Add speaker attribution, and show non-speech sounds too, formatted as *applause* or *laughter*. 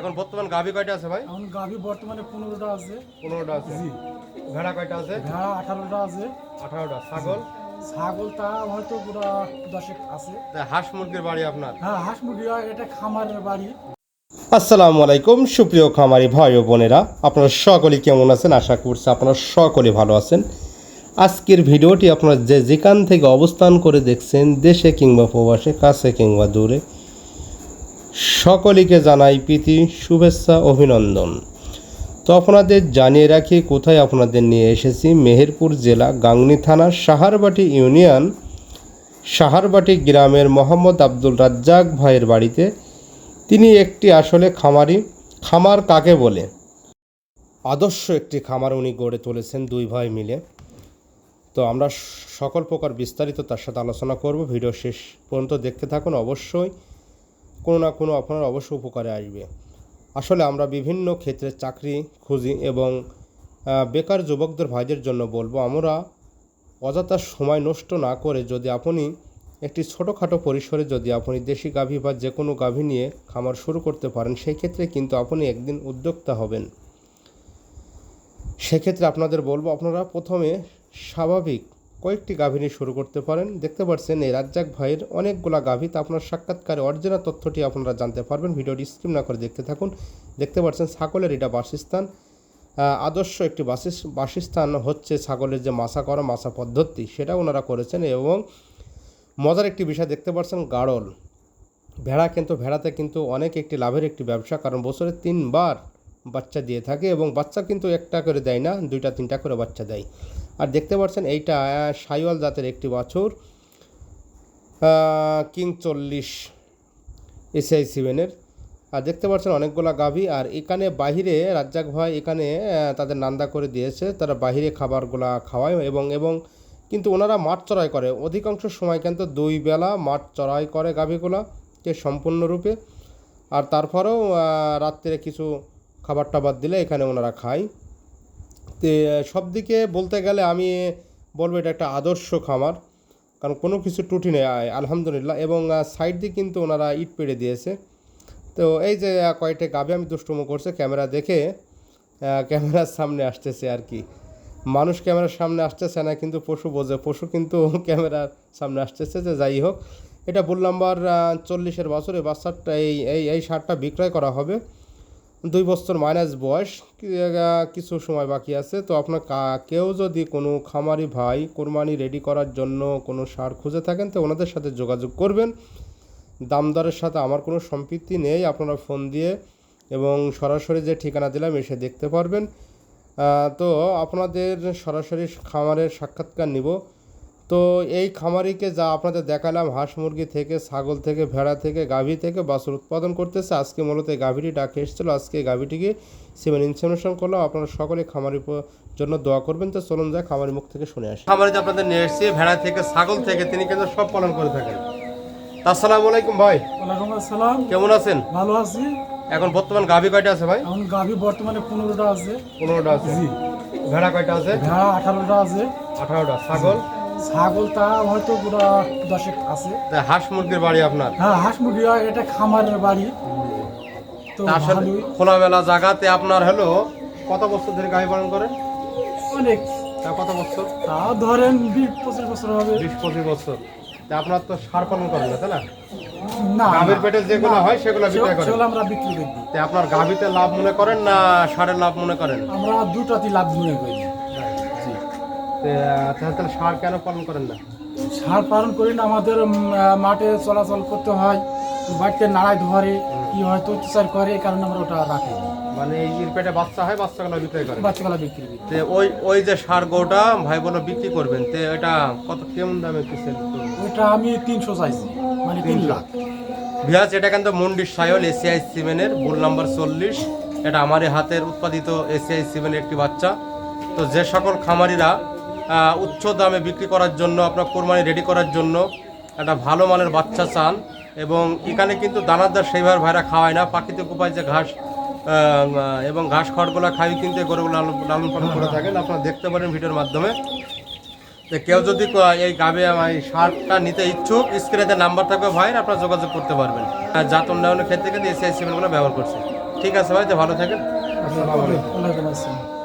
Speaker 1: এখন বর্তমান গাভী কয়টা আছে ভাই?
Speaker 2: এখন গাভী বর্তমানে পনেরোটা আছে।
Speaker 1: পনেরোটা আছে।
Speaker 2: জি।
Speaker 1: ভেড়া কয়টা আছে?
Speaker 2: ভেড়া আঠারোটা আছে।
Speaker 1: আঠারোটা। ছাগল?
Speaker 2: ছাগল তা হয়তো পুরো দশেক আছে।
Speaker 1: হাঁস মুরগির বাড়ি আপনার?
Speaker 2: হ্যাঁ হাঁস মুরগি এটা খামারের বাড়ি।
Speaker 1: আসসালামু আলাইকুম সুপ্রিয় খামারি ভাই ও বোনেরা। আপনারা সকলে কেমন আছেন? আশা করছি আপনারা সকলে ভালো আছেন। আজকের ভিডিওটি আপনারা যে যেখান থেকে অবস্থান করে দেখছেন দেশে কিংবা প্রবাসে কাছে কিংবা দূরে সকলকে জানাই প্রীতি, শুভেচ্ছা, অভিনন্দন। তো আপনাদের জানিয়ে রাখি, কোথায় আপনাদের নিয়ে এসেছি? মেহেরপুর জেলা, গাংনী থানার সাহারবাটি ইউনিয়ন। সাহারবাটি গ্রামের মোহাম্মদ আব্দুল রাজ্জাক ভাইয়ের বাড়িতে। তিনি একটি আসলে খামারি। খামার কাকে বলে? আদর্শ একটি খামার উনি গড়ে তুলেছেন দুই ভাই মিলে। তো আমরা সকল প্রকার বিস্তারিত তার সাথে আলোচনা করব। ভিডিও শেষ পর্যন্ত দেখতে থাকুন। অবশ্যই কোনো না কোনো আপনার অবশ্য উপকারে আসবে। আসলে আমরা বিভিন্ন ক্ষেত্রে চাকরি খুঁজি এবং বেকার যুবকদের ভাইদের জন্য বলব, আমরা অযথা সময় নষ্ট না করে যদি আপনি একটি ছোটোখাটো পরিসরে যদি আপনি দেশি গাভী বা যে কোনো গাভী নিয়ে খামার শুরু করতে পারেন, সেই ক্ষেত্রে কিন্তু আপনি একদিন উদ্যোক্তা হবেন। সেক্ষেত্রে আপনাদের বলব, আপনারা প্রথমে স্বাভাবিক কয়েকটি গাভী নিয়ে শুরু করতে পারেন। দেখতে পাচ্ছেন এই রাজ্জাক ভাইয়ের অনেকগুলা গাভী। তা আপনার সাক্ষাৎকারে অরিজিনাল তথ্যটি আপনারা জানতে পারবেন। ভিডিওটি স্কিপ না করে দেখতে থাকুন। দেখতে পাচ্ছেন ছাগলের এটা বাসস্থান। আদর্শ একটি বাসিস- বাসস্থান হচ্ছে ছাগলের যে মাছা করা, মাছা পদ্ধতি। সেটা ওনারা করেছেন এবং মজার একটি বিষয় দেখতে পাচ্ছেন গাড়ল। ভেড়া কিন্তু, ভেড়াতে কিন্তু অনেক একটি লাভের একটি ব্যবসা। কারণ বছরে তিনবার বাচ্চা দিয়ে থাকে এবং বাচ্চা কিন্তু একটা করে দেয় না, দুইটা, তিনটা করে বাচ্চা দেয়। আর দেখতে পাচ্ছেন এইটা সাইওয়াল জাতের একটি বাছুর কিং চল্লিশ এসআই সেভেনের। আর দেখতে পাচ্ছেন অনেকগুলা গাভী, আর এখানে বাহিরে রাজ্জাক ভাই এখানে তাদের নান্দা করে দিয়েছে। তারা বাহিরে খাবারগুলা খাওয়ায় এবং এবং কিন্তু ওনারা মাঠ চড়াই করে। অধিকাংশ সময় কিন্তু দুই বেলা মাঠ চড়াই করে গাভীগুলাকে সম্পূর্ণরূপে। আর তারপরেও রাত্রে কিছু খাবার টাবার দিলে এখানে ওনারা খায়। সব দিকে বলতে গেলে আমি বলব এটা একটা আদর্শ খামার, কারণ কোনো কিছু ত্রুটি নেই আলহামদুলিল্লাহ। এবং সাইড দিয়ে কিন্তু ওনারা ইট পেড়ে দিয়েছে। তো এই যে কয়েকটা গাভী আমি দুষ্টুমো করছে, ক্যামেরা দেখে ক্যামেরার সামনে আসতেছে আর কি। মানুষ ক্যামেরার সামনে আসতেছে না, কিন্তু পশু বোঝে। পশু কিন্তু *laughs* ক্যামেরার সামনে আসতেছে যে, যাই হোক। এটা বুল নাম্বার চল্লিশের বছর এই বাচ্চাটা এই এই এই সারটা বিক্রয় করা হবে। দুই বছর মাইনাস বয়স কিছু সময় বাকি আছে। তো আপনার কেউ যদি কোনো খামারি ভাই কোরবানি রেডি করার জন্য কোনো সার খুঁজে থাকেন, তো ওনাদের সাথে যোগাযোগ করবেন। দামদরের সাথে আমার কোনো সম্পৃক্তি নেই, আপনারা ফোন দিয়ে এবং সরাসরি যে ঠিকানা দিলাম, এসে দেখতে পারবেন। তো আপনাদের সরাসরি খামারের সাক্ষাৎকার নিব। তো এই খামারিকে যা আপনাদের দেখালাম হাঁস মুরগি থেকে ছাগল থেকে ভেড়া থেকে গাভী থেকে বাছুর উৎপাদন করতেছে। আজকে মূলত এই গাভীটি ডাকে এসেছিল। আজকে এই গাভীটিকে সেভেন ইনসেমিনেশন করলাম আপনারা সকলে খামারির জন্য দোয়া করবেন। তো চলুন যায় খামারি মুখ থেকে শুনে আসি। খামারিতে আপনাদের নিয়ে এসেছি। ভেড়া থেকে ছাগল থেকে তিনি কিন্তু সব পালন করে থাকেন। আসসালামু আলাইকুম ভাই।
Speaker 2: ওয়ালাইকুম আসসালাম।
Speaker 1: কেমন আছেন?
Speaker 2: ভালো আছি।
Speaker 1: এখন বর্তমান গাভী কয়টা আছে ভাই?
Speaker 2: এখন গাভী বর্তমানে পনেরোটা আছে।
Speaker 1: পনেরোটা আছে।
Speaker 2: জি।
Speaker 1: ভেড়া কয়টা আছে?
Speaker 2: ভেড়া আঠারোটা আছে।
Speaker 1: আঠারোটা। ছাগল?
Speaker 2: ছাগল তা হয়তো পুরো দশেক আছে।
Speaker 1: হাঁস মুরগির বাড়ি আপনার?
Speaker 2: হ্যাঁ হাঁস মুরগি এটা খামারের বাড়ি। তো
Speaker 1: আসলে খোলামেলা জায়গাতে আপনার হলো কত বছর ধরে গাভী পালন করেন?
Speaker 2: অনেক।
Speaker 1: তা কত বছর?
Speaker 2: তা ধরেন বিশ পঁচিশ বছর হবে।
Speaker 1: বিশ পঁচিশ বছর। তা আপনার তো সার পালন করেন না তাই না?
Speaker 2: না
Speaker 1: গাভীর পেটে যেগুলো হয় সেগুলো বিক্রয় করেন।
Speaker 2: সেগুলো আমরা বিক্রি করি।
Speaker 1: আপনার গাভীতে লাভ মনে করেন না সারের লাভ মনে করেন?
Speaker 2: আমরা দুটাতে লাভ মনে করি।
Speaker 1: তাহলে তাহলে সার কেন পালন করেন না?
Speaker 2: সার পালন করি না আমাদের মাঠে চলাচল করতে হয় বাড়িতে নাড়াই ধরে কি হয় তো অত্যাচার করে এই কারণে আমরা ওটা রাখি।
Speaker 1: মানে এই এর পেটে বাচ্চা হয় বাচ্চাগুলো বিক্রয় করেন
Speaker 2: বাচ্চাগুলা বিক্রি করি।
Speaker 1: তে ওই ওই যে সার গোটা ভাই বলো বিক্রি করবেন তে এটা কত কেমন দামে কি সেল
Speaker 2: ওইটা আমি তিনশো চাইছি মানে তিন লাখ।
Speaker 1: ভিয়াজ এটা কিন্তু মন্ডির সায়ল এসিআই সিমেনের বুল নাম্বার চল্লিশ। এটা আমারই হাতের উৎপাদিত এসিআই সিমেনের একটি বাচ্চা। তো যে সকল খামারিরা উচ্চ দামে বিক্রি করার জন্য আপনার কোরবানি রেডি করার জন্য একটা ভালো মানের বাচ্চা চান। এবং এখানে কিন্তু দানাদার সেইভাবে ভাইরা খাওয়ায় না। প্রাকৃতিক উপায় যে ঘাস এবং ঘাস খড়গুলো খাই কিন্তু গরুগুলো লালন লালন পালন করে থাকেন। আপনারা দেখতে পারেন ভিডিওর মাধ্যমে। তো কেউ যদি এই গাবে এই সারটা নিতে ইচ্ছুক স্ক্রিনে যে নাম্বার থাকবে ভাইয়ের আপনারা যোগাযোগ করতে পারবেন। জাত উন্নয়নের ক্ষেত্রে কিন্তু এসিআই সিমেন্টগুলো ব্যবহার করছে। ঠিক আছে ভাই তো ভালো থাকেন। আসসালামু আলাইকুম।
Speaker 2: ওয়ালাইকুম আসসালাম।